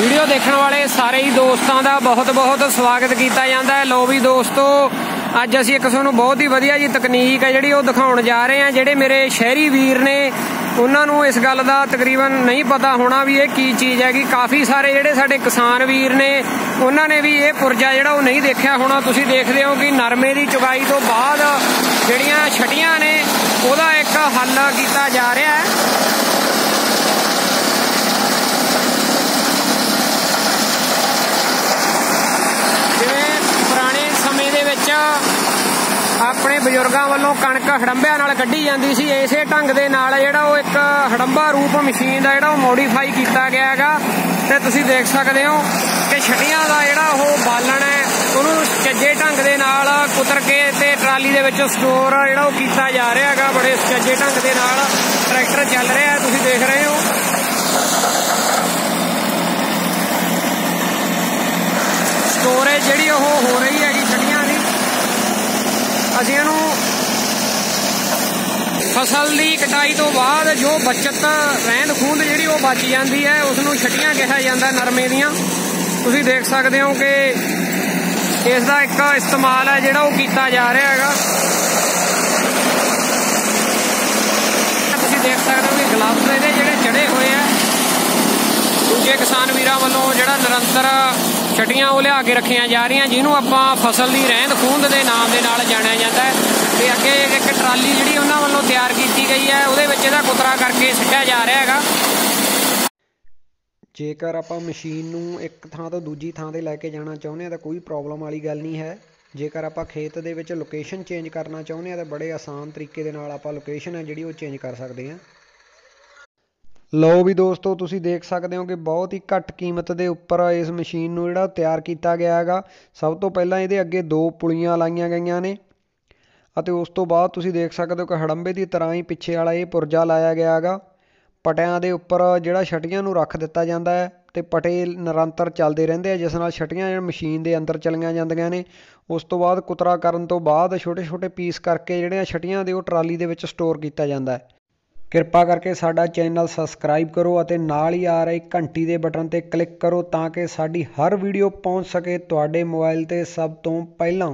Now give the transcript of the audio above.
Video ਦੇਖਣ ਵਾਲੇ ਸਾਰੇ ਹੀ ਦੋਸਤਾਂ ਦਾ ਬਹੁਤ-ਬਹੁਤ ਸਵਾਗਤ ਕੀਤਾ ਜਾਂਦਾ ਹੈ। ਲੋ ਵੀ ਦੋਸਤੋ, ਅੱਜ ਅਸੀਂ ਇੱਕ ਤੁਹਾਨੂੰ ਬਹੁਤ ਹੀ ਵਧੀਆ ਜੀ ਤਕਨੀਕ ਹੈ ਜਿਹੜੀ ਉਹ ਦਿਖਾਉਣ ਜਾ ਰਹੇ ਹਾਂ। ਜਿਹੜੇ ਮੇਰੇ ਸ਼ਹਿਰੀ ਵੀਰ ਨੇ, ਉਹਨਾਂ ਨੂੰ ਇਸ ਗੱਲ ਦਾ ਤਕਰੀਬਨ ਨਹੀਂ ਪਤਾ ਹੋਣਾ ਵੀ ਇਹ ਕੀ ਚੀਜ਼ ਹੈ ਕਿ ਕਾਫੀ ਸਾਰੇ ਜਿਹੜੇ ਸਾਡੇ ਕਿਸਾਨ ਵੀਰ ਨੇ, ਉਹਨਾਂ ਨੇ ਵੀ ਇਹ ਪੁਰਜਾ ਜਿਹੜਾ ਉਹ ਨਹੀਂ ਦੇਖਿਆ ਹੋਣਾ। ਤੁਸੀਂ ਦੇਖਦੇ ਹੋ ਕਿ ਨਰਮੇ ਦੀ ਚੁਗਾਈ ਤੋਂ ਬਾਅਦ ਜਿਹੜੀਆਂ ਛਟੀਆਂ ਨੇ, ਉਹਦਾ ਇੱਕ ਹੱਲ ਕੀਤਾ ਜਾ ਰਿਹਾ ਹੈ। ਆਪਣੇ ਬਜ਼ੁਰਗਾਂ ਵੱਲੋਂ ਕਣਕ ਹੜੰਬਿਆਂ ਨਾਲ ਕੱਢੀ ਜਾਂਦੀ ਸੀ। ਇਸੇ ਢੰਗ ਦੇ ਨਾਲ ਜਿਹੜਾ ਉਹ ਇੱਕ ਹੜੰਬਾ ਰੂਪ ਮਸ਼ੀਨ ਦਾ ਜਿਹੜਾ ਉਹ ਮੋਡੀਫਾਈ ਕੀਤਾ ਗਿਆ ਹੈਗਾ। ਤੇ ਤੁਸੀਂ ਦੇਖ ਸਕਦੇ ਹੋ ਕਿ ਛਟੀਆਂ ਦਾ ਜਿਹੜਾ ਉਹ ਬਾਲਣ ਹੈ, ਉਹਨੂੰ ਚੱਜੇ ਢੰਗ ਦੇ ਨਾਲ ਕੁਤਰ ਕੇ ਤੇ ਟਰਾਲੀ ਦੇ ਵਿੱਚ ਸਟੋਰ ਜਿਹੜਾ ਉਹ ਕੀਤਾ ਜਾ ਰਿਹਾ ਹੈਗਾ। ਬੜੇ ਚੱਜੇ ਢੰਗ ਦੇ ਨਾਲ ਟਰੈਕਟਰ ਚੱਲ ਰਿਹਾ ਹੈ, ਤੁਸੀਂ ਦੇਖ ਰਹੇ ਹੋ। ਸਟੋਰੇਜ ਜਿਹੜੀ ਉਹ ਹੋ ਰਹੀ ਹੈਗੀ। ਅਸੀਂ ਇਹਨੂੰ ਫਸਲ ਦੀ ਕਟਾਈ ਤੋਂ ਬਾਅਦ ਜੋ ਬਚਤ ਰਹਿੰਦ ਖੂੰਦ ਜਿਹੜੀ ਉਹ ਬਚ ਜਾਂਦੀ ਹੈ ਉਸ ਨੂੰ ਛਟੀਆਂ ਕਿਹਾ ਜਾਂਦਾ ਨਰਮੇ ਦੀਆਂ। ਤੁਸੀਂ ਦੇਖ ਸਕਦੇ ਹੋ ਕਿ ਇਸ ਦਾ ਇੱਕ ਇਸਤੇਮਾਲ ਹੈ ਜਿਹੜਾ ਉਹ ਕੀਤਾ ਜਾ ਰਿਹਾ ਹੈਗਾ। ਤੁਸੀਂ ਦੇਖ ਸਕਦੇ ਹੋ ਕਿ ਗਲਾਵਸ ਇਹਦੇ ਜਿਹੜੇ ਚੜੇ ਹੋਏ ਆ। ਦੂਜੇ ਕਿਸਾਨ ਵੀਰਾਂ ਵੱਲੋਂ ਜਿਹੜਾ ਨਿਰੰਤਰ ਛਟੀਆਂ ਉਹ ਲਿਆ ਕੇ ਰੱਖੀਆਂ ਜਾ ਰਹੀਆਂ, ਜਿਹਨੂੰ ਆਪਾਂ ਫਸਲ ਦੀ ਰਹਿੰਦ ਖੂੰਦ ਦੇ ਨਾਮ ਦੇ ਨਾਲ ਜਾਣਿਆ ਜਾਂਦਾ ਹੈ। ਤੇ ਅੱਗੇ ਇੱਕ ਟਰਾਲੀ ਜਿਹੜੀ ਉਹਨਾਂ ਵੱਲੋਂ ਤਿਆਰ ਕੀਤੀ ਗਈ ਹੈ, ਉਹਦੇ ਵਿੱਚ ਇਹਦਾ ਕੁਤਰਾ ਕਰਕੇ ਸਿੱਟਿਆ ਜਾ ਰਿਹਾ ਹੈਗਾ। ਜੇਕਰ ਆਪਾਂ ਮਸ਼ੀਨ ਨੂੰ ਇੱਕ ਥਾਂ ਤੋਂ ਦੂਜੀ ਥਾਂ ਤੇ ਲੈ ਕੇ ਜਾਣਾ ਚਾਹੁੰਦੇ ਆ ਤਾਂ ਕੋਈ ਪ੍ਰੋਬਲਮ ਵਾਲੀ ਗੱਲ ਨਹੀਂ ਹੈ। ਜੇਕਰ ਆਪਾਂ ਖੇਤ ਦੇ ਵਿੱਚ ਲੋਕੇਸ਼ਨ ਚੇਂਜ ਕਰਨਾ ਚਾਹੁੰਦੇ ਆ ਤਾਂ ਬੜੇ ਆਸਾਨ ਤਰੀਕੇ ਦੇ ਨਾਲ ਆਪਾਂ ਲੋਕੇਸ਼ਨ ਹੈ ਜਿਹੜੀ ਉਹ ਚੇਂਜ ਕਰ ਸਕਦੇ ਆ ਲਓ ਵੀ ਦੋਸਤੋ, ਤੁਸੀਂ ਦੇਖ ਸਕਦੇ ਹੋ ਕਿ ਬਹੁਤ ਹੀ ਘੱਟ ਕੀਮਤ ਦੇ ਉੱਪਰ ਇਸ ਮਸ਼ੀਨ ਨੂੰ ਜਿਹੜਾ ਤਿਆਰ ਕੀਤਾ ਗਿਆ ਹੈਗਾ। ਸਭ ਤੋਂ ਪਹਿਲਾਂ ਇਹਦੇ ਅੱਗੇ ਦੋ ਪੁਲੀਆਂ ਲਾਈਆਂ ਗਈਆਂ ਨੇ ਅਤੇ ਉਸ ਤੋਂ ਬਾਅਦ ਤੁਸੀਂ ਦੇਖ ਸਕਦੇ ਹੋ ਕਿ ਹੜੰਬੇ ਦੀ ਤਰ੍ਹਾਂ ਹੀ ਪਿੱਛੇ ਵਾਲਾ ਇਹ ਪੁਰਜਾ ਲਾਇਆ ਗਿਆ ਹੈਗਾ। ਪਟਿਆਂ ਦੇ ਉੱਪਰ ਜਿਹੜਾ ਛਟੀਆਂ ਨੂੰ ਰੱਖ ਦਿੱਤਾ ਜਾਂਦਾ ਹੈ ਤੇ ਪਟੇ ਨਿਰੰਤਰ ਚੱਲਦੇ ਰਹਿੰਦੇ ਆ, ਜਿਸ ਨਾਲ ਛਟੀਆਂ ਮਸ਼ੀਨ ਦੇ ਅੰਦਰ ਚਲੀਆਂ ਜਾਂਦੀਆਂ ਨੇ। ਉਸ ਤੋਂ ਬਾਅਦ ਕੁਤਰਾ ਕਰਨ ਤੋਂ ਬਾਅਦ ਛੋਟੇ ਛੋਟੇ ਪੀਸ ਕਰਕੇ ਜਿਹੜੀਆਂ ਛਟੀਆਂ ਦੇ ਉਹ ਟਰਾਲੀ ਦੇ ਵਿੱਚ ਸਟੋਰ ਕੀਤਾ ਜਾਂਦਾ ਹੈ। ਕਿਰਪਾ ਕਰਕੇ ਸਾਡਾ ਚੈਨਲ ਸਬਸਕ੍ਰਾਈਬ ਕਰੋ ਅਤੇ ਨਾਲ ਹੀ ਆ ਰਹੀ ਘੰਟੀ ਦੇ ਬਟਨ ਤੇ ਕਲਿੱਕ ਕਰੋ ਤਾਂ ਕਿ ਸਾਡੀ ਹਰ ਵੀਡੀਓ ਪਹੁੰਚ ਸਕੇ ਤੁਹਾਡੇ ਮੋਬਾਈਲ ਤੇ ਸਭ ਤੋਂ ਪਹਿਲਾਂ।